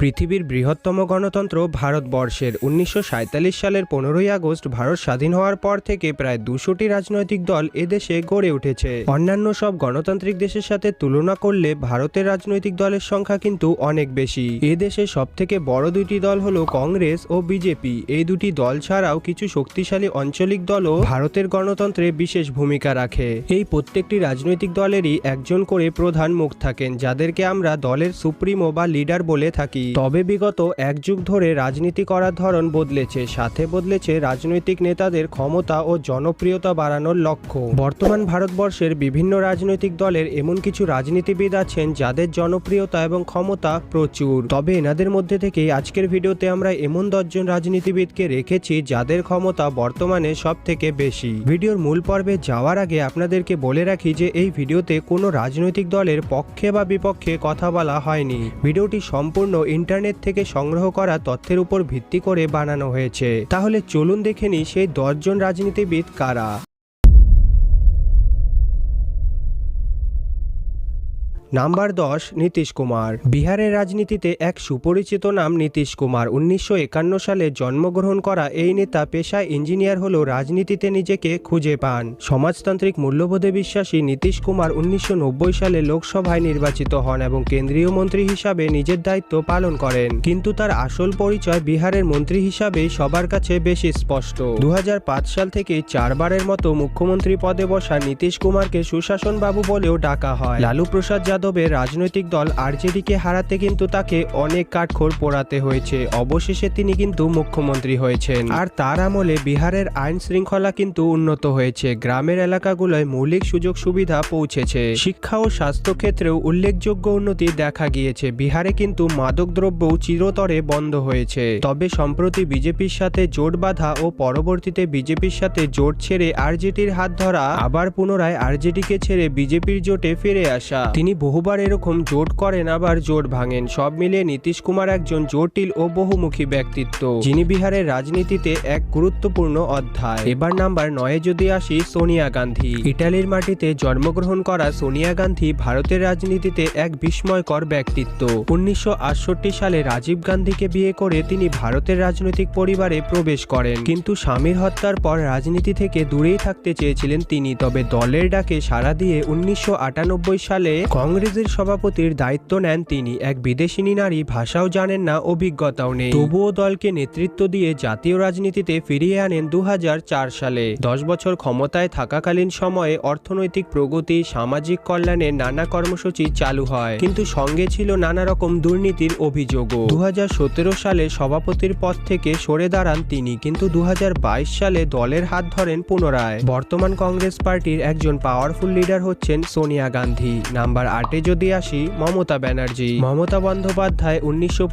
পৃথিবীর বৃহত্তম গণতন্ত্র ভারতবর্ষের উনিশশো সালের পনেরোই আগস্ট ভারত স্বাধীন হওয়ার পর থেকে প্রায় দুশোটি রাজনৈতিক দল এদেশে গড়ে উঠেছে। অন্যান্য সব গণতান্ত্রিক দেশের সাথে তুলনা করলে ভারতের রাজনৈতিক দলের সংখ্যা কিন্তু অনেক বেশি। এ দেশে সব থেকে বড় দুটি দল হলো কংগ্রেস ও বিজেপি। এই দুটি দল ছাড়াও কিছু শক্তিশালী আঞ্চলিক দলও ভারতের গণতন্ত্রে বিশেষ ভূমিকা রাখে। এই প্রত্যেকটি রাজনৈতিক দলেরই একজন করে প্রধান মুখ থাকেন, যাদেরকে আমরা দলের সুপ্রিমো বা লিডার বলে থাকি। তবে বিগত এক যুগ ধরে রাজনীতি করার ধরন বদলেছে, সাথে বদলেছে রাজনৈতিক নেতাদের ক্ষমতা ও জনপ্রিয়তা বাড়ানোর লক্ষ্য। বর্তমান ভারতবর্ষের বিভিন্ন রাজনৈতিক দলের এমন কিছু রাজনীতিবিদ আছেন যাদের জনপ্রিয়তা এবং ক্ষমতা প্রচুর। তবে এনাদের মধ্যে থেকে আজকের ভিডিওতে আমরা এমন দশজন রাজনীতিবিদকে রেখেছি যাদের ক্ষমতা বর্তমানে সব থেকে বেশি। ভিডিওর মূল পর্বে যাওয়ার আগে আপনাদেরকে বলে রাখি যে এই ভিডিওতে কোনো রাজনৈতিক দলের পক্ষে বা বিপক্ষে কথা বলা হয়নি। ভিডিওটি সম্পূর্ণ ইন্টারনেট থেকে সংগ্রহ করা তথ্যের উপর ভিত্তি করে বানানো হয়েছে। তাহলে চলুন দেখে নিই সেই দশজন রাজনীতিবিদ কারা। নাম্বার দশ, নীতিশ কুমার। বিহারের রাজনীতিতে এক সুপরিচিত নাম নীতিশ কুমার। উনিশশো একান্ন সালে জন্মগ্রহণ করা এই নেতা পেশায় ইঞ্জিনিয়ার হলেও রাজনীতিতে নিজেকে খুঁজে পান। সমাজতান্ত্রিক মূল্যবোধে বিশ্বাসী নীতিশ কুমার উনিশশো নব্বই সালে লোকসভায় নির্বাচিত হন এবং কেন্দ্রীয় মন্ত্রী হিসাবে নিজের দায়িত্ব পালন করেন। কিন্তু তার আসল পরিচয় বিহারের মন্ত্রী হিসাবেই সবার কাছে বেশি স্পষ্ট। দু হাজার পাঁচ সাল থেকে চারবারের মতো মুখ্যমন্ত্রী পদে বসা নীতিশ কুমারকে সুশাসন বাবু বলেও ডাকা হয়। লালু প্রসাদ যাদবের রাজনৈতিক দল আরজেডিকে হারাতে কিন্তু তাকে অনেক কাঠখোর পোড়াতে হয়েছে। অবশেষে তিনি কিন্তু মুখ্যমন্ত্রী হয়েছেন। আর তার আমলে বিহারের আইন শৃঙ্খলা কিন্তু উন্নত হয়েছে। গ্রামের এলাকাগুলোয় মৌলিক সুযোগ সুবিধা পৌঁছেছে। শিক্ষা ও স্বাস্থ্য ক্ষেত্রেও উল্লেখযোগ্য উন্নতি দেখা গিয়েছে। বিহারে কিন্তু মাদকদ্রব্যও চিরতরে বন্ধ হয়েছে। তবে সম্প্রতি বিজেপির সাথে জোট বাঁধা ও পরবর্তীতে বিজেপির সাথে জোট ছেড়ে আরজেডির হাত ধরা, আবার পুনরায় আরজেডিকে ছেড়ে বিজেপির জোটে ফিরে আসা। তিনি বহুবার এরকম জোট করেন, আবার জোট ভাঙেন। সব মিলিয়ে নীতিশ কুমার একজন জটিল ও বহুমুখী ব্যক্তিত্ব, যিনি বিহারের রাজনীতিতে এক গুরুত্বপূর্ণ অধ্যায়। এবার নাম্বার নয়ে যদি আসি, সোনিয়া গান্ধী। ইটালির মাটিতে জন্মগ্রহণ করা সোনিয়া গান্ধী ভারতের রাজনীতিতে এক বিস্ময়কর ব্যক্তিত্ব। উনিশশো আটষট্টি সালে রাজীব গান্ধীকে বিয়ে করে তিনি ভারতের রাজনৈতিক পরিবারে প্রবেশ করেন। কিন্তু স্বামীর হত্যার পর রাজনীতি থেকে দূরেই থাকতে চেয়েছিলেন তিনি। তবে দলের ডাকে সাড়া দিয়ে উনিশশো আটানব্বই সালে কংগ্রেসের সভাপতির দায়িত্ব নেন তিনি। এক বিদেশিনী নারী ভাষাও জানেন না, অভিজ্ঞতাও নেই। তবুও দলকে নেতৃত্ব দিয়ে জাতীয় রাজনীতিতে ফিরিয়ে আনেন দু হাজার চার সালে। দশ বছর ক্ষমতায় থাকাকালীন সময়ে অর্থনৈতিক প্রগতি, সামাজিক কল্যাণের নানা কর্মসূচি চালু হয়। কিন্তু সঙ্গে ছিল নানা রকম দুর্নীতির অভিযোগও। দু হাজার সতেরো সালে সভাপতির পদ থেকে সরে দাঁড়ান তিনি, কিন্তু দু হাজার বাইশ সালে দলের হাত ধরেন পুনরায়। বর্তমান কংগ্রেস পার্টির একজন পাওয়ারফুল লিডার হচ্ছেন সোনিয়া গান্ধী। নাম্বার আটে যদি আসি, মমতা ব্যানার্জি। মমতা বন্দ্যোপাধ্যায় উনিশশো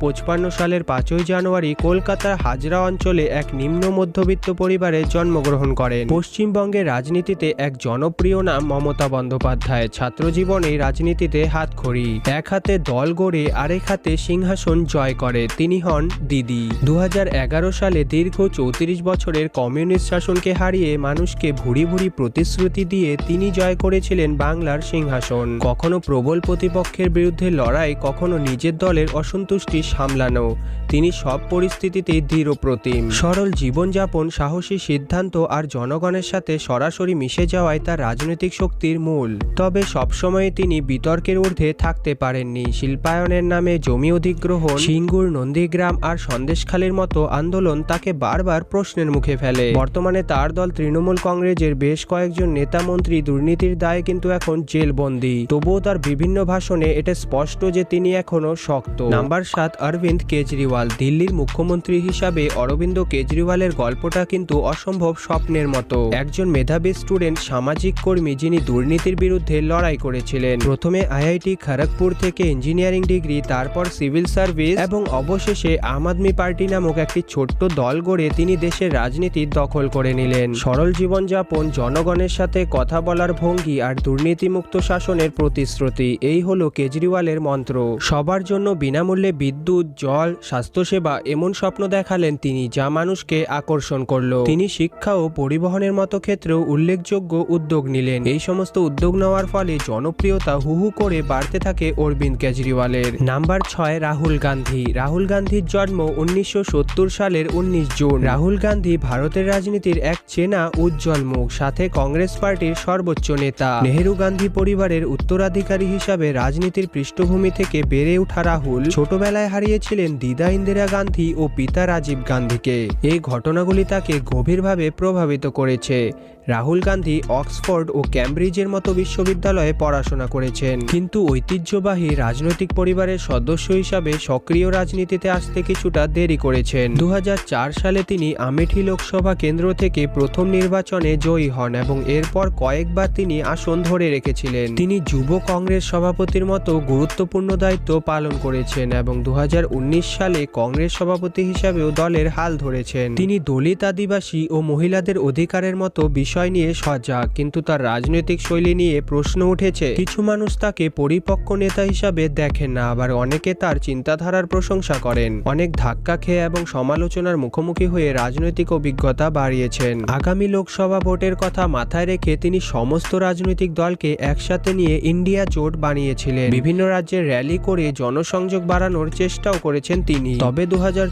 সালের পাঁচই জানুয়ারি কলকাতার হাজরা অঞ্চলে এক নিম্ন মধ্যবিত্ত পরিবারে জন্মগ্রহণ করেন। পশ্চিমবঙ্গের রাজনীতিতে এক জনপ্রিয় নাম মমতা বন্দ্যোপাধ্যায়। ছাত্র জীবনেই রাজনীতিতে হাত খড়ি এক হাতে দল গড়ে আরেক হাতে সিংহাসন জয় করে। তিনি হন দিদি। দু হাজার এগারো সালে দীর্ঘ চৌত্রিশ বছরের কমিউনিস্ট শাসনকে হারিয়ে মানুষকে ভুরি ভুরি প্রতিশ্রুতি দিয়ে তিনি জয় করেছিলেন বাংলার সিংহাসন। কখনো প্রবল প্রতিপক্ষের বিরুদ্ধে লড়াই কখনো নিজের দলের অসন্তুষ্টি সামলানো। তিনি সব পরিস্থিতিতেই দৃঢ় প্রতিম। সরল জীবনযাপন, সাহসী সিদ্ধান্ত আর জনগণের সাথে সরাসরি মিশে যাওয়ায় তার রাজনৈতিক শক্তির মূল। তবে সবসময় তিনি বিতর্কের ঊর্ধ্বে থাকতে পারেননি। শিল্পায়নের নামে জমি অধিগ্রহণ, সিঙ্গুর নন্দীগ্রাম আর সন্দেশখালীর মতো আন্দোলন তাকে বারবার প্রশ্নের মুখে ফেলে। বর্তমানে তার দল তৃণমূল কংগ্রেসের বেশ কয়েকজন নেতা মন্ত্রী দুর্নীতির দায়ে কিন্তু এখন জেলবন্দি। তবুও তার বিভিন্ন ভাষণে এটা স্পষ্ট যে তিনি এখনও শক্ত। নাম্বার সাত, অরবিন্দ কেজরিওয়াল, দিল্লির মুখ্যমন্ত্রী হিসাবে অরবিন্দ কেজরিওয়ালের গল্পটা কিন্তু অসম্ভব স্বপ্নের মতো। একজন মেধাবী স্টুডেন্ট, সামাজিক কর্মী যিনি দুর্নীতির বিরুদ্ধে লড়াই করেছিলেন। প্রথমে আইআইটি খড়গপুর থেকে ইঞ্জিনিয়ারিং ডিগ্রি, তারপর সিভিল সার্ভিস এবং অবশেষে আম আদমি পার্টি নামক একটি ছোট্ট দল গড়ে তিনি দেশের রাজনীতি দখল করে নিলেন। সরল জীবনযাপন, জনগণের সাথে কথা বলার ভঙ্গি আর দুর্নীতিমুক্ত শাসনের প্রতিশ্রুতি। প্রধানমন্ত্রী এই হলো কেজরিওয়ালের মন্ত্র। সবার জন্য বিনামূল্যে বিদ্যুৎ, জল, স্বাস্থ্যসেবা এমন স্বপ্ন দেখালেন তিনি যা মানুষকে আকর্ষণ করল। তিনি শিক্ষা ও পরিবহনের মতো ক্ষেত্রেও উল্লেখযোগ্য উদ্যোগ নিলেন। এই সমস্ত উদ্যোগ নেওয়ার ফলে জনপ্রিয়তা হুহু করে বাড়তে থাকে অরবিন্দ কেজরিওয়ালের। নাম্বার ছয়, রাহুল গান্ধী। রাহুল গান্ধীর জন্ম উনিশশো সত্তর সালের উনিশ জুন। রাহুল গান্ধী ভারতের রাজনীতির এক চেনা উজ্জ্বল মুখ, সাথে কংগ্রেস পার্টির সর্বোচ্চ নেতা। নেহেরু গান্ধী পরিবারের উত্তরাধিকারী হিসাবে রাজনীতির পৃষ্ঠভূমি থেকে বেড়ে ওঠা রাহুল ছোটবেলায় হারিয়েছিলেন দিদা ইন্দিরা গান্ধী ও পিতা রাজীব গান্ধীকে। এই ঘটনাগুলি তাকে গভীরভাবে প্রভাবিত করেছে। রাহুল গান্ধী অক্সফোর্ড ও ক্যামব্রিজের মতো বিশ্ববিদ্যালয়ে পড়াশোনা করেছেন। কিন্তু ঐতিহ্যবাহী রাজনৈতিক পরিবারের সদস্য হিসাবে সক্রিয় রাজনীতিতে আসতে কিছুটা দেরি করেছেন। দু হাজার চার সালে তিনি আমেঠি লোকসভা কেন্দ্র থেকে প্রথম নির্বাচনে জয়ী হন এবং এরপর কয়েকবার তিনি আসন ধরে রেখেছিলেন। তিনি যুব কংগ্রেস সভাপতির মতো গুরুত্বপূর্ণ দায়িত্ব পালন করেছেন এবং দু হাজার উনিশ সালে কংগ্রেস সভাপতি হিসাবেও দলের হাল ধরেছেন। তিনি দলিত আদিবাসী ও মহিলাদের অধিকারের মতো বিষয় নিয়ে সজাগ, কিন্তু তার রাজনৈতিক শৈলী নিয়ে প্রশ্ন উঠেছে। কিছু মানুষ তাকে পরিপক্ক নেতা হিসাবে দেখেন না, আবার অনেকে তার চিন্তাধারার প্রশংসা করেন। অনেক ধাক্কা খেয়ে এবং সমালোচনার মুখোমুখি হয়ে রাজনৈতিক অভিজ্ঞতা বাড়িয়েছেন। আগামী লোকসভা ভোটের কথা মাথায় রেখে তিনি সমস্ত রাজনৈতিক দলকে একসাথে নিয়ে ইন্ডিয়া জোট বানিয়েছিলেন। বিভিন্ন রাজ্যে র্যালি করে জনসংযোগ বাড়ানোর চেষ্টাও করেছেন তিনি। তবে দু হাজার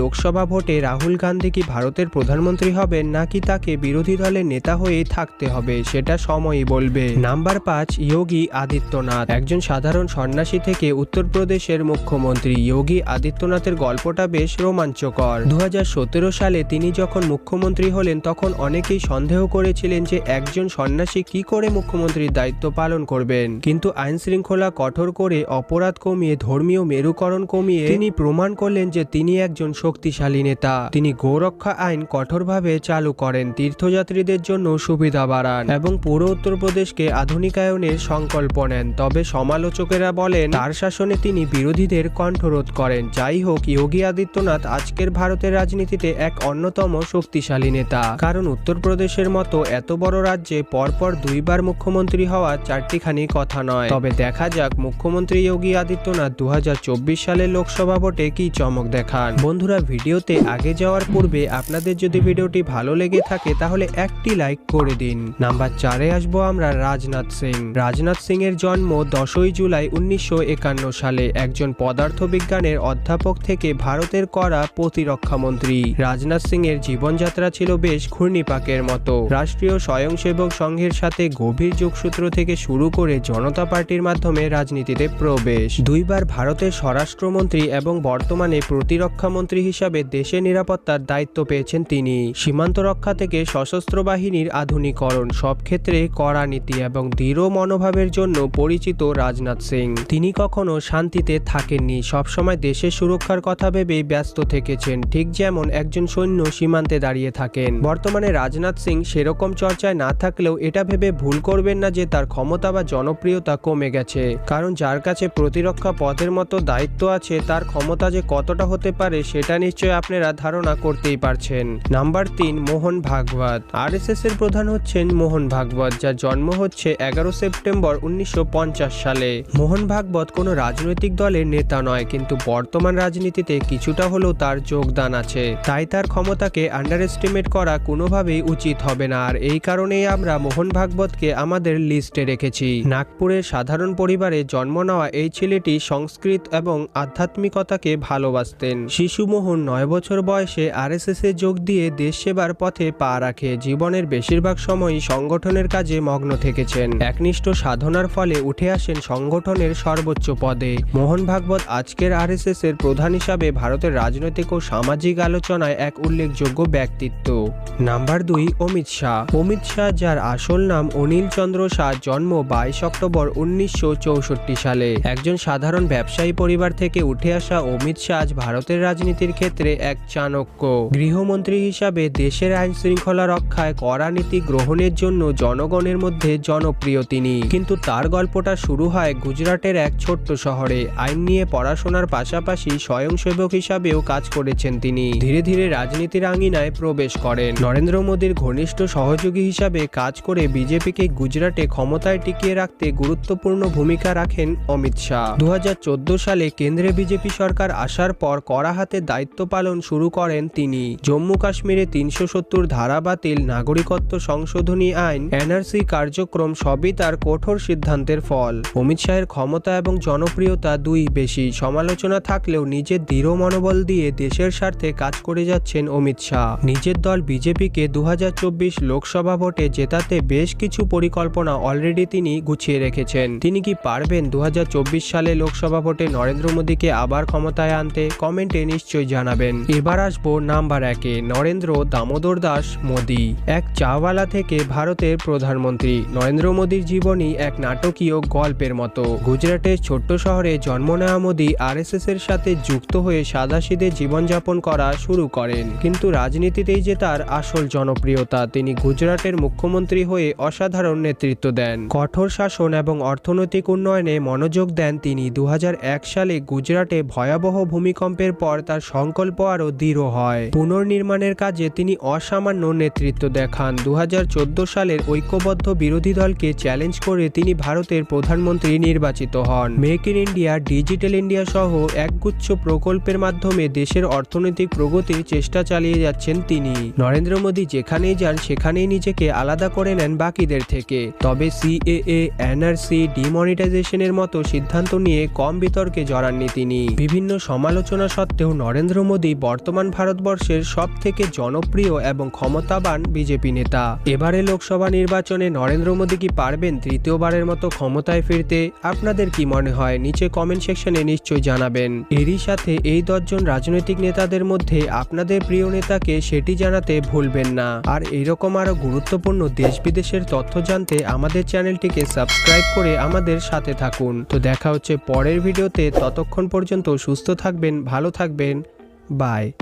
লোকসভা ভোটে রাহুল গান্ধী কি ভারতের প্রধানমন্ত্রী হবেন, নাকি তাকে বিরোধী দলের নেতা হয়ে থাকতে হবে, সেটা সময়ই বলবে। নাম্বার পাঁচ, যোগী আদিত্যনাথ। একজন সাধারণ সন্ন্যাসী থেকে উত্তরপ্রদেশের মুখ্যমন্ত্রী যোগী আদিত্যনাথের গল্পটা বেশ রোমাঞ্চকর। দু হাজার সতেরো সালে তিনি যখন মুখ্যমন্ত্রী হলেন, তখন অনেকেই সন্দেহ করেছিলেন যে একজন সন্ন্যাসী কি করে মুখ্যমন্ত্রীর দায়িত্ব পালন করবেন। কিন্তু আইন শৃঙ্খলা কঠোর করে অপরাধ কমিয়ে, ধর্মীয় মেরুকরণ কমিয়ে তিনি প্রমাণ করলেন যে তিনি একজন শক্তিশালী নেতা। তিনি গোরক্ষা আইন কঠোরভাবে চালু করেন। তীর্থযাত্রীদের জন্য সুবিধা বাড়ান এবং পুরো উত্তরপ্রদেশকে আধুনিকায়নের সংকল্প নেন। তবে সমালোচকেরা বলেন, তার শাসনে তিনি বিরোধীদের কণ্ঠরোধ করেন। যাই হোক, যোগী আদিত্যনাথ আজকের ভারতের রাজনীতিতে এক অন্যতম শক্তিশালী নেতা। কারণ উত্তরপ্রদেশের মতো এত বড় রাজ্যে পরপর দুইবার মুখ্যমন্ত্রী হওয়া চারটিখানি কথা নয়। তবে দেখা যাক, মুখ্যমন্ত্রী যোগী আদিত্যনাথ দু সালের লোকসভা ভোটে কি চমক দেখান। বন্ধুরা, ভিডিওতে আগে যাওয়ার পূর্বে আপনাদের যদি ভিডিওটি ভালো লেগে থাকে, তাহলে একটি লাইক করে দিন। নাম্বার চারে আসব আমরা রাজনাথ সিং। রাজনাথ সিং এর জন্ম দশই জুলাই উনিশশো একান্ন সালে একজন পদার্থবিজ্ঞানের অধ্যাপক থেকে ভারতের করা প্রতিরক্ষা মন্ত্রী রাজনাথ সিং এর জীবনযাত্রা ছিল বেশ ঘূর্ণিপাকের মতো। রাষ্ট্রীয় স্বয়ংসেবক সংঘের সাথে গভীর যোগসূত্র থেকে শুরু করে জনতা পার্টির মাধ্যমে রাজনীতিতে প্রবেশ। দুইবার ভারতের স্বরাষ্ট্রমন্ত্রী এবং বর্তমানে প্রতিরক্ষা মন্ত্রী হিসাবে দেশের নিরাপত্তার দায়িত্ব পেয়েছেন তিনি। সীমান্ত রক্ষা থেকে সশস্ত্র বাহিনীর আধুনিকরণ। সব ক্ষেত্রে কড়া নীতি এবং দৃঢ় মনোভাবের জন্য পরিচিত রাজনাথ সিং। তিনি কখনো শান্তিতে থাকেননি। সবসময় দেশের সুরক্ষার কথা ভেবেই ব্যস্ত থেকেছেন। ঠিক যেমন একজন সৈন্য সীমান্তে দাঁড়িয়ে থাকেন। বর্তমানে রাজনাথ সিং সেরকম চর্চায় না থাকলেও এটা ভেবে ভুল করবেন না যে তার ক্ষমতা বা জনপ্রিয়তা কমে গেছে। কারণ যার কাছে প্রতিরক্ষা পথের মতো দায়িত্ব আছে, তার ক্ষমতা যে কতটা হতে পারে সেটা নিশ্চয় আপনারা ধারণা করতেই পারছেন। নাম্বার তিন, মোহন ভাগবত। আরএসএস এর প্রধান হচ্ছেন মোহন ভাগবত, যার জন্ম হচ্ছে এগারো সেপ্টেম্বর উনিশশো পঞ্চাশ সালে। মোহন ভাগবত কোনো রাজনৈতিক দলের নেতা নয়, কিন্তু বর্তমান রাজনীতিতে কিছুটা হলেও তার যোগদান আছে। তাই তার ক্ষমতাকে আন্ডার এস্টিমেট করা কোনোভাবেই উচিত হবে না। আর এই কারণেই আমরা মোহন ভাগবতকে আমাদের লিস্টে রেখেছি। নাগপুরের সাধারণ পরিবারে জন্ম নেওয়া এই ছেলেটি সংস্কৃত এবং আধ্যাত্মিকতাকে ভালোবাসতেন। শিশু মোহন নয় বছর বয়সে আরএসএস যোগ দিয়ে দেশ সেবার পথে পা রাখে। জীবনের বেশিরভাগ সময়ই সংগঠনের কাজে মগ্ন থেকেছেন। একনিষ্ঠ সাধনার ফলে উঠে আসেন সংগঠনের সর্বোচ্চ পদে। মোহন ভাগবত আজকের আরএসএস এর প্রধান হিসাবে ভারতের রাজনৈতিক ও সামাজিক আলোচনায় এক উল্লেখযোগ্য ব্যক্তিত্ব। নাম্বার দুই, অমিত শাহ। অমিত শাহ, যার আসল নাম অনিল চন্দ্র শাহ, জন্ম বাইশ অক্টোবর উনিশশো চৌষট্টি সালে। একজন সাধারণ ব্যবসায়ী পরিবার থেকে উঠে আসা অমিত শাহ আজ ভারতের রাজনীতির ক্ষেত্রে এক চাণক্য। গৃহমন্ত্রী হিসাবে দেশের আইন শৃঙ্খলা রক্ষায় কড়া নীতি গ্রহণের জন্য জনগণের মধ্যে জনপ্রিয় তিনি। কিন্তু তার গল্পটা শুরু হয় গুজরাটের এক ছোট্ট শহরে। আইন নিয়ে পড়াশোনার পাশাপাশি স্বয়ংসেবক হিসাবেও কাজ করেছেন তিনি। ধীরে ধীরে রাজনীতির আঙিনায় প্রবেশ করেন। নরেন্দ্র মোদীর ঘনিষ্ঠ সহযোগী হিসাবে কাজ করে বিজেপিকে গুজরাটে ক্ষমতায় টিকিয়ে রাখতে গুরুত্বপূর্ণ ভূমিকা রাখেন অমিত শাহ। দু হাজার চোদ্দ সালে কেন্দ্রে বিজেপি সরকার আসার পর কড়া হাতে দায়িত্ব পালন শুরু করেন তিনি। জম্মু কাশ্মীরে তিনশো সত্তর ধারা বাতিল নাগরিকত্ব সংশোধনী আইন, এনআরসি কার্যক্রম সবই তার কঠোর সিদ্ধান্তের ফল। অমিত শাহের ক্ষমতা এবং জনপ্রিয়তা দুই বেশি। সমালোচনা থাকলেও নিজের দৃঢ় মনোবল দিয়ে দেশের স্বার্থে কাজ করে যাচ্ছেন অমিত শাহ। নিজের দল বিজেপিকে দু হাজার চব্বিশ লোকসভা ভোটে জেতাতে বেশ কিছু পরিকল্পনা অলরেডি তিনি গুছিয়ে রেখেছেন। তিনি কি পারবেন দু হাজার চব্বিশ সালে লোকসভা ভোটে নরেন্দ্র মোদীকে আবার ক্ষমতায় আনতে? কমেন্টে নিশ্চয়ই জানাবেন। এবার আসব নাম্বার একে, নরেন্দ্র দামোদর দাস, মোদী। এক চাওয়ালা থেকে ভারতের প্রধানমন্ত্রী নরেন্দ্র মোদীর জীবনী এক নাটকীয় গল্পের মতো। গুজরাটের ছোট্ট শহরে জন্ম নেওয়া মোদী আরএসএস এর সাথে যুক্ত হয়ে সাদাসিদে জীবনযাপন করা শুরু করেন। কিন্তু রাজনীতিতেই যে তার আসল জনপ্রিয়তা, তিনি গুজরাটের মুখ্যমন্ত্রী হয়ে অসাধারণ নেতৃত্ব দেন। কঠোর শাসন এবং অর্থনৈতিক উন্নয়নে মনোযোগ দেন তিনি। দু হাজার এক সালে গুজরাটে ভয়াবহ ভূমিকম্পের পর তার সংকল্প আরও দৃঢ় হয়। পুনর্নির্মাণের কাজে তিনি অসামান্য নেতৃত্ব দেখান দু সালের ঐক্যবদ্ধ বিরোধী দলকে চ্যালেঞ্জ করে তিনি ভারতের প্রধানমন্ত্রী নির্বাচিত হন। Make in India, digital India সহ একগুচ্ছ প্রকল্পের মাধ্যমে দেশের অর্থনৈতিক প্রগতির চেষ্টা চালিয়ে যাচ্ছেন তিনি। নরেন্দ্র মোদী যেখানেই যান, সেখানেই নিজেকে আলাদা করে নেন বাকিদের থেকে। তবে সিএএ এনআরসি ডিমনিটাইজেশনের মতো সিদ্ধান্ত নিয়ে কম বিতর্কে জড়াননি তিনি। বিভিন্ন সমালোচনা সত্ত্বেও নরেন্দ্র মোদী বর্তমান ভারতবর্ষের সব থেকে জনপ্রিয় এবং ক্ষমতাবান বিজেপি নেতা। এবারে লোকসভা নির্বাচনে নরেন্দ্র মোদী কি পারবেন তৃতীয়বারের মতো ক্ষমতায় ফিরতে? আপনাদের কি মনে হয়? নিচে কমেন্ট সেকশনে নিশ্চয়ই জানাবেন। এরই সাথে এই দশজন রাজনৈতিক নেতাদের মধ্যে আপনাদের প্রিয় নেতাকে সেটি জানাতে ভুলবেন না। আর এরকম আরও গুরুত্বপূর্ণ দেশ বিদেশের তথ্য জানতে আমাদের চ্যানেলটিকে সাবস্ক্রাইব করে আমাদের সাথে থাকুন। তো দেখা হচ্ছে পরের ভিডিওতে। ততক্ষণ পর্যন্ত সুস্থ থাকবেন, ভালো থাকবেন। বাই।